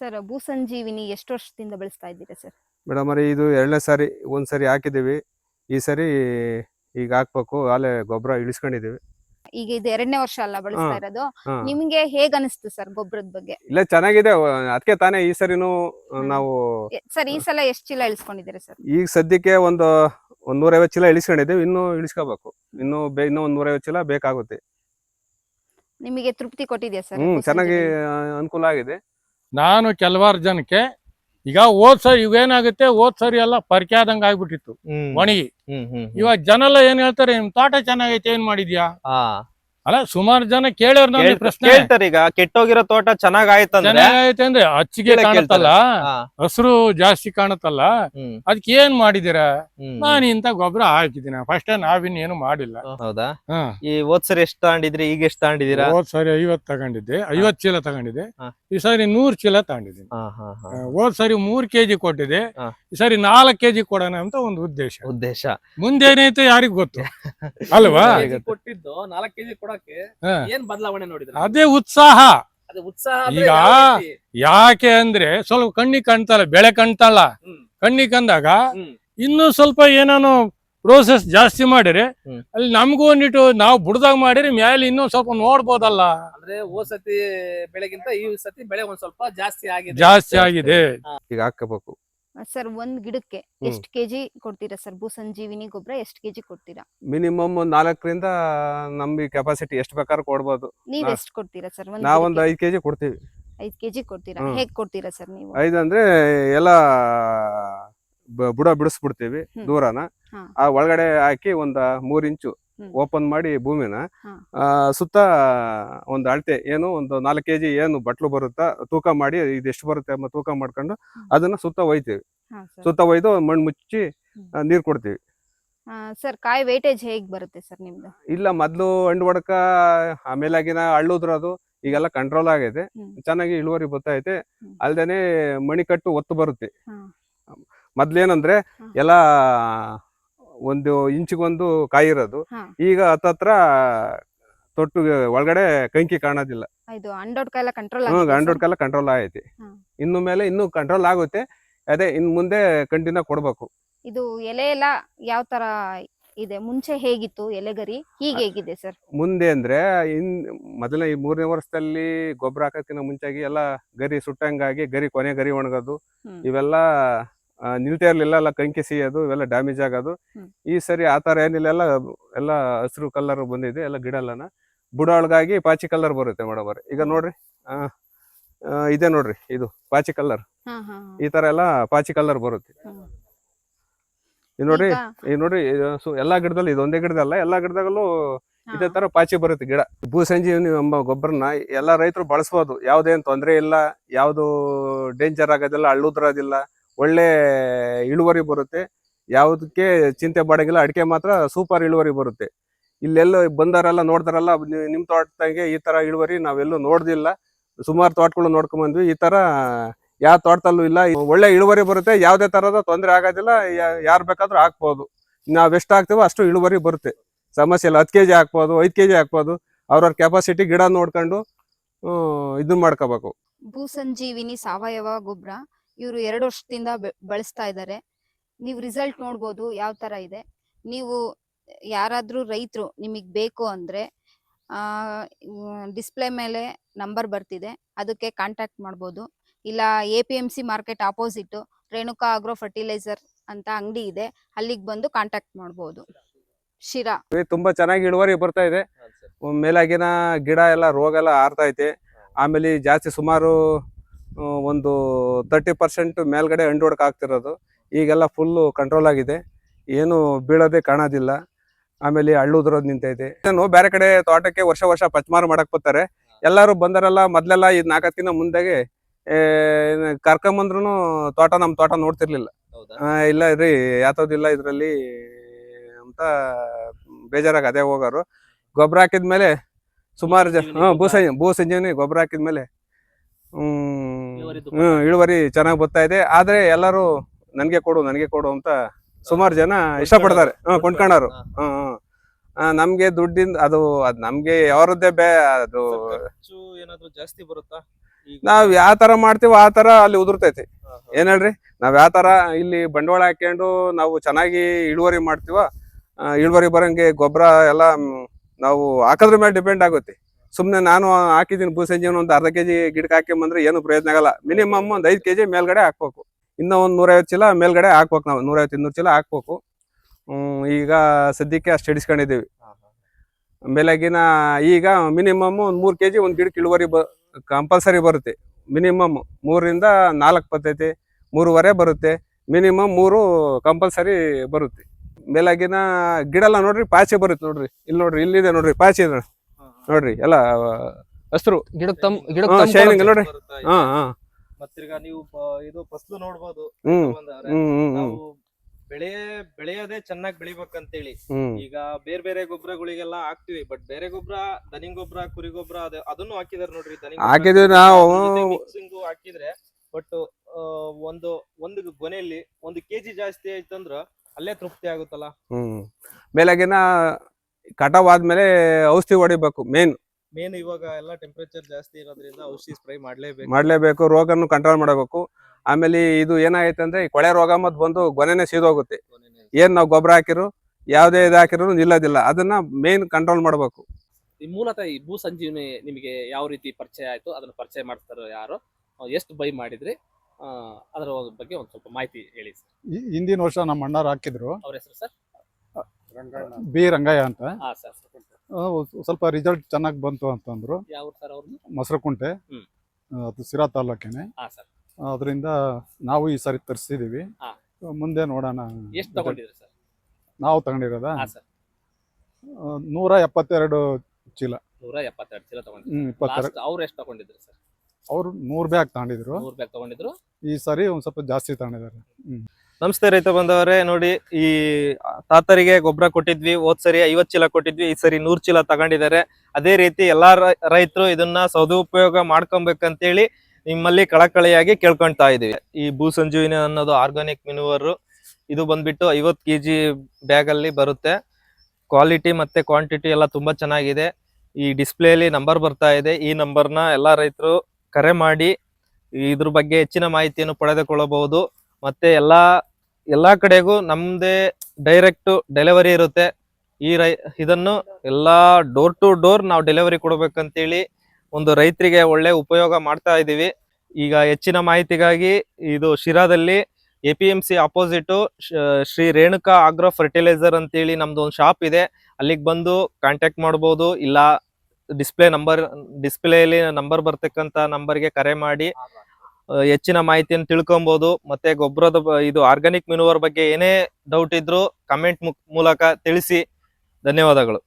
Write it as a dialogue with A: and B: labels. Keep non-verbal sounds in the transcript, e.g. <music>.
A: Sir ಭೂಸಂಜೀವಿನಿ ಎಷ್ಟು ವರ್ಷದಿಂದ ಬೆಳೆಸ್ತಾ ಇದ್ದೀರಾ ಸರ್?
B: ಮೇಡಮ್ ಅವರೇ ಇದು ಎರಡನೇ ಸಾರಿ ಒಂದ್ ಸಾರಿ ಹಾಕಿದೀವಿ ಈ ಸರಿ ಈಗ ಹಾಕ್ಬೇಕು ಆಲೆ ಗೊಬ್ಬರ ಇಳಿಸ್ಕೊಂಡಿದ್ದೀವಿ.
A: ಈಗ ಇದು ಎರಡನೇ ವರ್ಷ ಅಲ್ಲ ಬಳಸ್ತಾ ಇರೋದು.
B: ಹಾ.
A: ನಿಮ್ಗೆ ಹೇಗ್ ಅನಿಸ್ತು ಸರ್ ಗೊಬ್ಬರದ ಬಗ್ಗೆ?
B: ಇಲ್ಲ ಚೆನ್ನಾಗಿದೆ. ಅದಕ್ಕೆ ತಾನೇ ಈ ಸರಿನು ನಾವು
A: ಎ- ಸರ್ ಈ ಸಲ ಎಷ್ಟು ಚೀಲ ಇಳಿಸ್ಕೊಂಡಿದ್ದೀರಾ ಸರ್?
B: ಈಗ ಸದ್ಯಕ್ಕೆ ಒಂದು ಒಂದ್ ನೂರೈವತ್ತು ಚೀಲ ಇಳಿಸ್ಕೊಂಡಿದ್ದೀವಿ. ಇನ್ನು ಇಳಿಸ್ಕೋಬೇಕು. ಇನ್ನು ಬೇ ಇನ್ನೂ ಒಂದ್ ನೂರೈವತ್ತು ಚೀಲ ಬೇಕಾಗುತ್ತೆ.
A: ನಿಮಗೆ ತೃಪ್ತಿ ಕೊಟ್ಟಿದೆಯಾ ಸರ್
B: ಹ್ಮ್ ಚೆನ್ನಾಗಿ ಆ, ಅನುಕೂಲ ಆಗಿದೆ.
C: ನಾನು ಕೆಲವಾರು ಜನಕ್ಕೆ ಈಗ ಓದ್ ಸರಿ ಇವೇನಾಗುತ್ತೆ ಓದ್ ಸರಿ ಎಲ್ಲ ಪರಿಕೆ ಆದಂಗ ಆಗ್ಬಿಟ್ಟಿತ್ತು ಒಣಗಿ. ಇವಾಗ ಜನ ಎಲ್ಲ ಏನ್ ಹೇಳ್ತಾರೆ ನಿಮ್ ತೋಟ ಚೆನ್ನಾಗೈತೆ ಏನ್ ಮಾಡಿದ್ಯಾ? ಅಲ್ಲ ಸುಮಾರು ಜನ ಕೇಳ್ಯಾರ ನನ್ನ ಪ್ರಶ್ನೆ.
D: ಕೇಳ್ತಾರೆ ಈಗ. ಕೆಟ್ಟೋಗಿರೋ ತೋಟ ಚೆನ್ನಾಗ್ ಆಯ್ತಂದ್ರೆ
C: ಅಂದ್ರೆ ಅಚ್ಚಿಗೆ ಕಾಣುತ್ತಲ್ಲ ಹಸಿರು ಜಾಸ್ತಿ ಕಾಣುತ್ತಲ್ಲ ಅದಕ್ಕೆ ಏನ್ ಮಾಡಿದಿರಾ. ನಾನು ಇಂತ ಗೊಬ್ಬರ ಹಾಕಿದ್ದೀನಿ. ಫಸ್ಟ್ ನಾವಿನ್ ಏನು ಮಾಡಿಲ್ಲ.
D: ಹೌದಾ? ಈ ಹೋದ್ ಸರಿ ಎಷ್ಟ್ ತಗೊಂಡಿದ್ರಿ? ಈಗ ಎಷ್ಟ್ ತಗೊಂಡಿದೀರಾ
C: ಹೋದ್ ಸರಿ ಐವತ್ ತಗೊಂಡಿದ್ದೆ. ಐವತ್ ಚೀಲ ತಗೊಂಡಿದ್ದೆ. ಈ ಸಾರಿ ನೂರ್ ಚೀಲ ತಗೊಂಡಿದ್ದೀನಿ. ಹೋದ್ ಸರಿ ಮೂರ್ ಕೆಜಿ ಕೊಟ್ಟಿದೆ ಈ ಸಾರಿ ನಾಲ್ಕ್ ಕೆಜಿ ಕೊಡೋಣ ಅಂತ ಒಂದು ಉದ್ದೇಶ.
D: ಉದ್ದೇಶ.
C: ಮುಂದೇನೈತೆ ಯಾರಿಗ್ ಗೊತ್ತು? <laughs> ಅಲ್ವಾ?
E: ಕೊಟ್ಟಿದ್ದು ನಾಲ್ಕ್ ಕೆಜಿ ಕೊಡಕ್ಕೆ ಏನ್ ಬದಲಾವಣೆ ನೋಡಿದ್ರೆ?
C: ಅದೇ ಉತ್ಸಾಹ.
E: ಅದು ಉತ್ಸಾಹ
C: ಈಗ? ಯಾಕೆ ಅಂದ್ರೆ ಸ್ವಲ್ಪ ಕಣ್ಣಿಗೆ ಕಾಣ್ತಲ್ಲ ಬೆಳೆ ಕಾಣ್ತಲ್ಲ
E: ಹ್ಮ್.
C: ಕಣ್ಣಿಗೆ ಕಂದಾಗ ಇನ್ನು ಸ್ವಲ್ಪ ಏನಾನು ಪ್ರೋಸೆಸ್ ಜಾಸ್ತಿ ಮಾಡಿರಿ ಅಲ್ಲಿ ನಮಗೂ ಒಂದಿಟ್ಟು ನಾವು ಬುಡದಾಗ ಮಾಡಿರಿ ಮೇಲೆ ಇನ್ನೂ ಸ್ವಲ್ಪ ನೋಡ್ಬೋದಲ್ಲ.
E: ಅಂದ್ರೆ ಓ ಸತಿ ಬೆಳೆಗಿಂತ ಈ ಸತಿ ಬೆಳೆ ಒಂದ್ ಸ್ವಲ್ಪ ಜಾಸ್ತಿ ಆಗಿದೆ.
C: ಜಾಸ್ತಿ ಆಗಿದೆ.
B: ಈಗ ಹಾಕಬೇಕು
A: ಸರ್ ಒಂದ್ ಗಿಡಕ್ಕೆ. ಎಷ್ಟು ಕೆಜಿ ಕೊಡ್ತೀರಾ ಸರ್? ಭೂ ಸಂಜೀವಿನಿ ಗೊಬ್ಬರ ಎಷ್ಟು ಕೆಜಿ ಕೊಡ್ತೀರಾ?
B: ಮಿನಿಮಮ್ ಒಂದ್ ನಾಲ್ಕರಿಂದ ನಮ್ಗೆ ಕೆಪಾಸಿಟಿ ಎಷ್ಟು ಬೇಕಾದ್ರೂ ಕೊಡ್ಬೋದು.
A: ನೀವ್ ಎಷ್ಟು ಕೊಡ್ತೀರಾ ಸರ್?
B: ನಾವೊಂದ್ ಐದ್ ಕೆಜಿ ಕೊಡ್ತೀವಿ.
A: ಐದ್ ಕೆಜಿ ಕೊಡ್ತೀರಾ. ಹೇಗ್ ಕೊಡ್ತೀರಾ ಸರ್ ನೀವು?
B: ಐದಂದ್ರೆ ಎಲ್ಲ ಬ- ಬುಡ ಬಿಡಿಸ್ಬಿಡ್ತೀವಿ. ದೂರನ. ಆ ಒಳಗಡೆ ಹಾಕಿ ಒಂದ್ ಮೂರ್ ಇಂಚು. ಓಪನ್ ಮಾಡಿ ಭೂಮಿನ ಆ, ಸುತ್ತ ಒಂದು ಅಳತೆ ಏನು ಒಂದು ನಾಲ್ಕು ಕೆಜಿ ಏನು ಬಟ್ಲು ಬರುತ್ತಾ ತೂಕ ಮಾಡಿ ಇದು ಎಷ್ಟು ಬರುತ್ತೆ ಎಂಬ ತೂಕ ಮಾಡ್ಕೊಂಡು ಅದನ್ನ ಸುತ್ತ ಒಯ್ತೀವಿ. ಸುತ್ತ ಒಯ್ದು ಮಣ್ಣು ಮುಚ್ಚಿ ನೀರ್ ಕೊಡ್ತೀವಿ.
A: ಸರ್ ಕಾಯಿ ವೇಟೇಜ್ ಹೇಗ್ ಬರುತ್ತೆ ಸರ್ ನಿಮ್ದು?
B: ಇಲ್ಲ ಮೊದ್ಲು ಹಣ್ಣು ಹೊಡ್ಕ ಆಮೇಲಾಗಿನ ಹಳ್ಳುದ್ರದು ಈಗೆಲ್ಲ ಕಂಟ್ರೋಲ್ ಆಗೈತೆ ಚೆನ್ನಾಗಿ ಇಳುವರಿ ಬರ್ತೈತೆ. ಅಲ್ದೇನೆ ಮಣಿಕಟ್ಟು ಒತ್ತು ಬರುತ್ತೆ. ಮೊದ್ಲೇನಂದ್ರೆ ಎಲ್ಲ ಒಂದು ಇಂಚಿಗೊಂದು ಕಾಯಿ ಇರೋದು
A: ಹಾ.
B: ಈಗ ಹತ್ತತ್ರ ತೊಟ್ಟು ಒಳಗಡೆ ಕಂಕಿ ಕಾಣೋದಿಲ್ಲ.
A: ಇದು ಅಂಡೋಡ್ಕ ಎಲ್ಲ ಕಂಟ್ರೋಲ್
B: ಹ್ಮ್ ಗಂಡೊಡ್ಕೆಲ್ಲ ಕಂಟ್ರೋಲ್ ಆಗೈತಿ
A: ಹಾ.
B: ಇನ್ನು ಮೇಲೆ ಇನ್ನು ಕಂಟ್ರೋಲ್ ಆಗುತ್ತೆ. ಅದೇ ಇನ್ ಮುಂದೆ ಕಂಟಿನ್ಯೂ ಕೊಡ್ಬೇಕು.
A: ಇದು ಎಲೆ ಎಲ್ಲ ಯಾವ ತರ ಇದೆ? ಮುಂಚೆ ಹೇಗಿತ್ತು ಎಲೆಗರಿ ಈಗ ಹೇಗಿದೆ ಸರ್?
B: ಮುಂದೆ ಅಂದ್ರೆ ಇನ್ ಮೊದಲನೇ ಈ ಮೂರನೇ ವರ್ಷದಲ್ಲಿ ಗೊಬ್ಬರ ಹಾಕೋಕ್ಕಿಂತ ಮುಂಚೆ ಎಲ್ಲ ಗರಿ ಸುಟ್ಟಂಗಾಗಿ ಗರಿ ಕೊನೆ ಗರಿ ಒಣಗೋದು.
A: ಹ್ಮ್.
B: ಇವೆಲ್ಲ ನಿಲ್ತಾ ಇರ್ಲಿಲ್ಲ ಎಲ್ಲ ಕಂಕಿ ಸಿಯೋದು ಇವೆಲ್ಲ ಡ್ಯಾಮೇಜ್ ಆಗೋದು. ಈ ಸರಿ ಆ ತರ ಏನಿಲ್ಲ ಎಲ್ಲ ಎಲ್ಲ ಹಸಿರು ಕಲರ್ ಬಂದಿದೆ ಎಲ್ಲ ಗಿಡ ಎಲ್ಲನ ಬುಡ ಒಳಗಾಗಿ ಪಾಚಿ ಕಲರ್ ಬರುತ್ತೆ ಮೇಡಮ್ ಅವ್ರೆ. ಈಗ ನೋಡ್ರಿ ಇದೆ ನೋಡ್ರಿ ಇದು ಪಾಚಿ ಕಲರ್ ಈ ತರ ಎಲ್ಲ ಪಾಚಿ ಕಲರ್ ಬರುತ್ತೆ. ಇದು ನೋಡ್ರಿ
A: ಈಗ?
B: ನೋಡ್ರಿ ಎಲ್ಲಾ ಗಿಡದಲ್ಲಿ ಇದೊಂದೇ ಗಿಡದಲ್ಲ ಎಲ್ಲಾ ಗಿಡದಾಗಲ್ಲೂ
A: ಹಾ.
B: ಇದೇ ತರ ಪಾಚಿ ಬರುತ್ತೆ ಗಿಡ. ಭೂ ಸಂಜೀವನಿ ಎಂಬ ಗೊಬ್ಬರನ ಎಲ್ಲಾ ರೈತರು ಬಳಸಬಹುದು ಯಾವ್ದೇನ್ ತೊಂದರೆ ಇಲ್ಲ ಯಾವ್ದು ಡೇಂಜರ್ ಆಗೋದಿಲ್ಲ ಅಳ್ಳುದ್ರೋದಿಲ್ಲ ಒಳ್ಳೆ ಇಳುವರಿ ಬರುತ್ತೆ. ಯಾವುದಕ್ಕೆ ಚಿಂತೆ ಮಾಡಂಗಿಲ್ಲ ಅಡಿಕೆ ಮಾತ್ರ ಸೂಪರ್ ಇಳುವರಿ ಬರುತ್ತೆ. ಇಲ್ಲೆಲ್ಲ ಬಂದಾರಲ್ಲ ನೋಡ್ತಾರಲ್ಲ ನಿಮ್ಮ ನಿಮ್ ತೋಟದಾಗೆ ಈ ತರ ಇಳುವರಿ ನಾವೆಲ್ಲೂ ನೋಡ್ದಿಲ್ಲ. ಸುಮಾರು ತೋಟಗಳು ನೋಡ್ಕೊಂಡ್ ಬಂದ್ವಿ. ಈ ತರ, ಯಾವ ತೋಟದಲ್ಲೂ ಇಲ್ಲ. ಒಳ್ಳೆ ಇಳುವರಿ ಬರುತ್ತೆ. ಯಾವ್ದೇ ತರದ ತೊಂದರೆ ಆಗೋದಿಲ್ಲ. ಯಾರು ಬೇಕಾದ್ರೂ ಹಾಕ್ಬೋದು. ನಾವ್ ಎಷ್ಟು ಹಾಕ್ತಿವೋ ಅಷ್ಟು ಇಳುವರಿ ಬರುತ್ತೆ. ಸಮಸ್ಯೆ ಇಲ್ಲ. ಹತ್ತು ಕೆಜಿ ಹಾಕ್ಬೋದು, ಐದು ಕೆಜಿ ಹಾಕ್ಬೋದು. ಅವ್ರವ್ರ ಕೆಪಾಸಿಟಿ ಗಿಡ ನೋಡ್ಕೊಂಡು ಇದನ್ನ ಮಾಡ್ಕೋಬೇಕು.
A: ಭೂಸಂಜೀವಿನಿ ಸಾವಯವ ಗೊಬ್ಬರ ಇವರು ಎರಡು ವರ್ಷದಿಂದ ಬಳಸ್ತಾ ಇದ್ದಾರೆ ನೀವು ರಿಸಲ್ಟ್ ನೋಡ್ಬೋದು ಯಾವ ತರ ಇದೆ. ನೀವು ಯಾರಾದ್ರೂ ರೈತರು ನಿಮಗೆ ಬೇಕು ಅಂದ್ರೆ ಆ ಡಿಸ್ಪ್ಲೇ ಮೇಲೆ ನಂಬರ್ ಬರ್ತಿದೆ. ಅದಕ್ಕೆ ಕಾಂಟ್ಯಾಕ್ಟ್ ಮಾಡ್ಬೋದು. ಇಲ್ಲ A P M C market opposite Renuka agro fertiliser ಅಂತ ಅಂಗಡಿ ಇದೆ. ಅಲ್ಲಿಗೆ ಬಂದು ಕಾಂಟ್ಯಾಕ್ಟ್ ಮಾಡ್ಬೋದು. ಶಿರಾ.
B: ತುಂಬಾ ಚೆನ್ನಾಗಿ ಇಳುವರಿ ಬರ್ತಾ ಇದೆ. ಮೇಲಾಗಿನ ಗಿಡ ಎಲ್ಲ ರೋಗ ಎಲ್ಲ ಆರ್ತಾ ಐತೆ. ಆಮೇಲೆ ಜಾಸ್ತಿ ಸುಮಾರು ಒಂದು ತರ್ಟಿ ಪರ್ಸೆಂಟ್ ಮೇಲ್ಗಡೆ ಅಂಡೋಡ್ಕ್ ಆಗ್ತಿರೋದು. ಈಗೆಲ್ಲ ಫುಲ್ಲು ಕಂಟ್ರೋಲ್ ಆಗಿದೆ. ಏನು ಬೀಳೋದೇ ಕಾಣೋದಿಲ್ಲ. ಆಮೇಲೆ ಹಳ್ಳುದ್ರೋದು ನಿಂತೈತೆ. ನಾನು ಬೇರೆ ಕಡೆ ತೋಟಕ್ಕೆ ವರ್ಷ ವರ್ಷ ಪಚ್ಮಾರು ಮಾಡಕ್ ಬರ್ತಾರೆ. ಎಲ್ಲರೂ ಬಂದರೆಲ್ಲ ಮೊದ್ಲೆಲ್ಲ ಇದು ನಾಲ್ಕತ್ತಿನ ಮುಂದೆಗೆ ಕರ್ಕೊಂಬಂದ್ರು ತೋಟ ನಮ್ಮ ತೋಟ ನೋಡ್ತಿರ್ಲಿಲ್ಲ. ಇಲ್ಲ ರೀ ಯಾತೋದಿಲ್ಲ ಇದರಲ್ಲಿ ಅಂತ ಬೇಜಾರಾಗಿ ಅದೇ ಹೋಗೋರು. ಗೊಬ್ಬರ ಹಾಕಿದ್ಮೇಲೆ ಸುಮಾರು ಜನ. ಭೂ ಸಂಜೀವನಿ ಗೊಬ್ಬರ ಹಾಕಿದ್ಮೇಲೆ ಹ್ಮ್
E: ಇಳುವರಿ
B: ಹ್ಮ್ ಇಳುವರಿ ಚೆನ್ನಾಗಿ ಬರ್ತಾ ಇದೆ. ಆದ್ರೆ ಎಲ್ಲರೂ ನನ್ಗೆ ಕೊಡು ನನಗೆ ಕೊಡು ಅಂತ ಸುಮಾರು ಜನ ಇಷ್ಟಪಡ್ತಾರೆ. ಹ್ಮ್ ಕೊಂಡ್ಕೊಂಡವ್ರು. ಹ್ಮ್ ನಮ್ಗೆ ದುಡ್ಡಿಂದ ಅದು ಅದ್ ನಮ್ಗೆ ಯಾವ್ರದ್ದೇ ಬೇ ಅದು
D: ಜಾಸ್ತಿ ಬರುತ್ತಾ?
B: ನಾವ್ ಯಾವ ತರ ಮಾಡ್ತೀವೋ ಆ ತರ ಅಲ್ಲಿ ಉದುರ್ತೈತಿ. ಏನ್ ಹೇಳ್ರಿ? ನಾವ್ ಯಾವ ತರ ಇಲ್ಲಿ ಬಂಡವಾಳ ಹಾಕೊಂಡು ನಾವು ಚೆನ್ನಾಗಿ ಇಳುವರಿ ಮಾಡ್ತೀವ ಇಳುವರಿ ಬರಂಗೆ ಗೊಬ್ಬರ ಎಲ್ಲ ನಾವು ಹಾಕೋದ್ರ ಮೇಲೆ ಡಿಪೆಂಡ್ ಆಗುತ್ತೆ. ಸುಮ್ನೆ ನಾನು ಹಾಕಿದ್ದೀನಿ ಭೂಸಂಜೀವನ ಒಂದು ಅರ್ಧ ಕೆಜಿ ಗಿಡಕ್ಕೆ ಹಾಕೊಂಬಂದ್ರೆ ಏನು ಪ್ರಯೋಜನ ಆಗಲ್ಲ. ಮಿನಿಮಮ್ ಒಂದು ಐದು ಕೆಜಿ ಮೇಲ್ಗಡೆ ಹಾಕ್ಬೇಕು. ಇನ್ನೂ ಒಂದು ನೂರೈವತ್ತು ಚೀಲ ಮೇಲ್ಗಡೆ ಹಾಕ್ಬೇಕು ನಾವು. ನೂರೈವತ್ತು, ಇನ್ನೂರು ಚೀಲ ಹಾಕ್ಬೇಕು. ಈಗ ಸದ್ಯಕ್ಕೆ ಅಷ್ಟು ಹಿಡಿಸ್ಕೊಂಡಿದ್ದೀವಿ. ಮೇಲಾಗಿನ ಈಗ ಮಿನಿಮಮ್ ಮೂರು ಕೆ ಜಿ ಒಂದು ಗಿಡಕ್ಕೆ ಇಳುವರಿ ಬ ಕಂಪಲ್ಸರಿ ಬರುತ್ತೆ. ಮಿನಿಮಮ್ ಮೂರರಿಂದ ನಾಲ್ಕು ಬರ್ತೈತೆ. ಮೂರುವರೆ ಬರುತ್ತೆ. ಮಿನಿಮಮ್ ಮೂರು ಕಂಪಲ್ಸರಿ ಬರುತ್ತೆ. ಮೇಲಾಗಿನ ಗಿಡ ಎಲ್ಲ ನೋಡ್ರಿ, ಪಾಚಿ ಬರುತ್ತೆ ನೋಡ್ರಿ. ಇಲ್ಲಿ ನೋಡ್ರಿ, ಇಲ್ಲಿದೆ ನೋಡ್ರಿ, ಪಾಚಿ ಇದೆ. ನೋಡ್ರಿ ಎಲ್ಲ ಹಸ್ರು.
F: ಗಿಡಕ್ಕೆ ತಮ್
B: ಗಿಡಕ್ಕೆ
F: ಕೊಡುತ್ತೆ.
B: ನೋಡ್ರಿ. ಹಾ ಹಾ.
D: ಮತ್ತೀಗ ನೀವು ಬ- ಇದು ಫಸಲು ನೋಡ್ಬೋದು.
B: ಹ್ಮ್
D: ಬಂದವ್ರೆ.
B: ಹ್ಮ್ ಹ್ಮ್ ಹ್ಮ್.
D: ನಾವು ಬೆಳೆ ಬೆಳೆಯೋದೇ ಚೆನ್ನಾಗಿ ಬೆಳಿಬೇಕಂತೇಳಿ.
B: ಹ್ಮ್.
D: ಈಗ ಬೇರೆ ಬೇರೆ ಗೊಬ್ಬರಗಳಿಗೆಲ್ಲ ಹಾಕ್ತಿವಿ ಬಟ್ ಬೇರೆ ಗೊಬ್ಬರ ದನಿ ಗೊಬ್ಬರ ಕುರಿ ಗೊಬ್ಬರ ಅದು ಅದನ್ನು ಹಾಕಿದಾರೆ ನೋಡ್ರಿ ದನಿ
B: ಹಾಕಿದ್ವಿ ನಾವು.
D: ಹಾಕಿದ್ರೆ ಬಟ್ ಒಂದು ಒಂದು ಗೊನೆಯಲ್ಲಿ ಒಂದು ಕೆಜಿ ಜಾಸ್ತಿ ಆಯ್ತಂದ್ರ ಅಲ್ಲೇ ತೃಪ್ತಿ ಆಗುತ್ತಲ್ಲ?
B: ಹ್ಮ್. ಬೆಳಗಿನ ಕಟಾವ್ ಆದ್ಮೇಲೆ ಔಷಧಿ ಹೊಡಿಬೇಕು ಮೇನ್
D: ಮೇನ್ ಇವಾಗ ಎಲ್ಲ ಟೆಂಪರೇಚರ್ ಜಾಸ್ತಿ ಇರೋದ್ರಿಂದ ಔಷಧಿ ಸ್ಪ್ರೇ ಮಾಡ್ಲೇಬೇಕು.
B: ಮಾಡ್ಲೇಬೇಕು ರೋಗನು ಕಂಟ್ರೋಲ್ ಮಾಡಬೇಕು. ಆಮೇಲೆ ಇದು ಏನಾಗೈತೆ ಅಂದ್ರೆ ಈ ಕೊಳೆ ರೋಗ ಮತ್ ಬಂದು ಗೊನೆನೆ ಸೀದೋಗುತ್ತೆ. ಏನ್ ನಾವು ಗೊಬ್ಬರ ಹಾಕಿರು ಯಾವ್ದೇ ಇದು ಹಾಕಿರೋ ನಿಲ್ಲೋದಿಲ್ಲ. ಅದನ್ನ ಮೇನ್ ಕಂಟ್ರೋಲ್ ಮಾಡಬೇಕು.
E: ಈ ಮೂಲತಃ ಈ ಭೂ ಸಂಜೀವನಿ ನಿಮಗೆ ಯಾವ ರೀತಿ ಪರಿಚಯ ಆಯ್ತು ಅದನ್ನ ಪರಿಚಯ ಮಾಡ್ತಾರೋ ಯಾರು ಎಷ್ಟು ಬೈ ಮಾಡಿದ್ರಿ? ಆ, ಅದರ ಬಗ್ಗೆ ಒಂದು ಸ್ವಲ್ಪ ಮಾಹಿತಿ ಹೇಳಿ ಸರ್.
G: ಹಿಂದಿನ ವರ್ಷ ನಮ್ಮ ಅಣ್ಣಾರು ಹಾಕಿದ್ರು.
E: ಅವ್ರ ಹೆಸರು ಸರ್?
G: ಬಿ ರಂಗಯ್ಯ ಅಂತ.
E: ಹಾ ಸರ್
G: ಸ್ವಲ್ಪ ರಿಸಲ್ಟ್ ಚೆನ್ನಾಗಿ ಬಂತು ಅಂತಂದ್ರು.
E: ಯಾವ ಸರ್ ಅವ್ರದ್ದು
G: ಮೊಸರುಕುಂಟೆ. ಅದು ಸಿರಾ ತಾಲೂಕೇನೆ.
E: ಹಾ ಸರ್.
G: ಅದರಿಂದ ನಾವು ಈ ಸಾರಿ ತರಿಸಿದೀವಿ.
E: ಹಾ.
G: ಮುಂದೆ ನೋಡೋಣ.
E: ಎಷ್ಟು ತಗೊಂಡಿದ್ರಿ ಸರ್?
G: ನಾವು ತಗೊಂಡಿರೋದ?
E: ಹಾ ಸರ್.
G: ನೂರ ಎಪ್ಪತ್ತೆರಡು ಚೀಲ.
E: ನೂರ ಎಪ್ಪತ್ತೆರಡು ಚೀಲ ತಗೊಂಡಿದ್ರು
G: ಹ್ಮ್ ಇಪ್ಪತ್ತೆರಡು.
E: ಲಾಸ್ಟ್ ಅವ್ರು ಎಷ್ಟು ತಗೊಂಡಿದ್ರು ಸರ್?
G: ಅವ್ರು ನೂರ್ ಬ್ಯಾಗ್ ತಗೊಂಡಿದ್ರು.
E: ನೂರು ಬ್ಯಾಗ್ ತಗೊಂಡಿದ್ರು?
G: ಈ ಸಾರಿ ಒಂದ್ ಸ್ವಲ್ಪ ಜಾಸ್ತಿ ತಗೊಂಡಿದ್ದಾರೆ.
D: ನಮಸ್ತೆ ರೈತ ಬಂದವರೇ ನೋಡಿ, ಈ ತಾತರಿಗೆ ಗೊಬ್ಬರ ಕೊಟ್ಟಿದ್ವಿ, ಹೋದ್ ಸರಿ ಐವತ್ ಚೀಲ ಕೊಟ್ಟಿದ್ವಿ, ಈ ಸರಿ ನೂರ್ ಚೀಲ ತಗೊಂಡಿದ್ದಾರೆ. ಅದೇ ರೀತಿ ಎಲ್ಲಾ ರೈತರು ಇದನ್ನ ಸದುಪಯೋಗ ಮಾಡ್ಕೊಬೇಕಂತೇಳಿ ನಿಮ್ಮಲ್ಲಿ ಕಳಕಳಿಯಾಗಿ ಕೇಳ್ಕೊಂತಾ ಇದೀವಿ ಈ ಭೂ ಸಂಜೀವಿನಿ ಅನ್ನೋದು ಆರ್ಗಾನಿಕ್ ಮಿನುವರ್ ಇದು ಬಂದ್ಬಿಟ್ಟು ಐವತ್ ಕೆ ಜಿ ಬ್ಯಾಗ್ ಅಲ್ಲಿ ಬರುತ್ತೆ. ಕ್ವಾಲಿಟಿ ಮತ್ತೆ ಕ್ವಾಂಟಿಟಿ ಎಲ್ಲ ತುಂಬಾ ಚೆನ್ನಾಗಿದೆ. ಈ ಡಿಸ್ಪ್ಲೇಲಿ ನಂಬರ್ ಬರ್ತಾ ಇದೆ. ಈ ನಂಬರ್ನ ಎಲ್ಲಾ ರೈತರು ಕರೆ ಮಾಡಿ, ಇದ್ರ ಬಗ್ಗೆ ಹೆಚ್ಚಿನ ಮಾಹಿತಿಯನ್ನು ಪಡೆದುಕೊಳ್ಳಬಹುದು. ಮತ್ತೆ ಎಲ್ಲಾ ಎಲ್ಲಾ ಕಡೆಗೂ ನಮ್ದೇ ಡೈರೆಕ್ಟ್ ಡೆಲಿವರಿ ಇರುತ್ತೆ. ಈ ರೈ, ಇದನ್ನು ಎಲ್ಲಾ ಡೋರ್ ಟು ಡೋರ್ ನಾವು ಡೆಲಿವರಿ ಕೊಡ್ಬೇಕಂತೇಳಿ ಒಂದು ರೈತರಿಗೆ ಒಳ್ಳೆ ಉಪಯೋಗ ಮಾಡ್ತಾ ಇದ್ದೀವಿ ಈಗ ಹೆಚ್ಚಿನ ಮಾಹಿತಿಗಾಗಿ ಇದು ಶಿರಾದಲ್ಲಿ A P M C opposite Shri Renuka agro fertiliser ಅಂತೇಳಿ ನಮ್ದು ಒಂದು ಶಾಪ್ ಇದೆ. ಅಲ್ಲಿಗೆ ಬಂದು ಕಾಂಟ್ಯಾಕ್ಟ್ ಮಾಡ್ಬೋದು. ಇಲ್ಲ ಡಿಸ್ಪ್ಲೇ ನಂಬರ್ ಡಿಸ್ಪ್ಲೇಲಿ ನಂಬರ್ ಬರ್ತಕ್ಕಂಥ ನಂಬರ್ಗೆ ಕರೆ ಮಾಡಿ. ಹೆಚ್ಚಿನ ಮಾಹಿತಿಯನ್ನು ತಿಳ್ಕೊಬಹುದು ಮತ್ತೆ ಗೊಬ್ಬರದ ಇದು ಆರ್ಗಾನಿಕ್ ಮಿನುವರ್ ಬಗ್ಗೆ ಏನೇ ಡೌಟ್ ಇದ್ರು ಕಮೆಂಟ್ ಮೂಲಕ ತಿಳಿಸಿ. ಧನ್ಯವಾದಗಳು.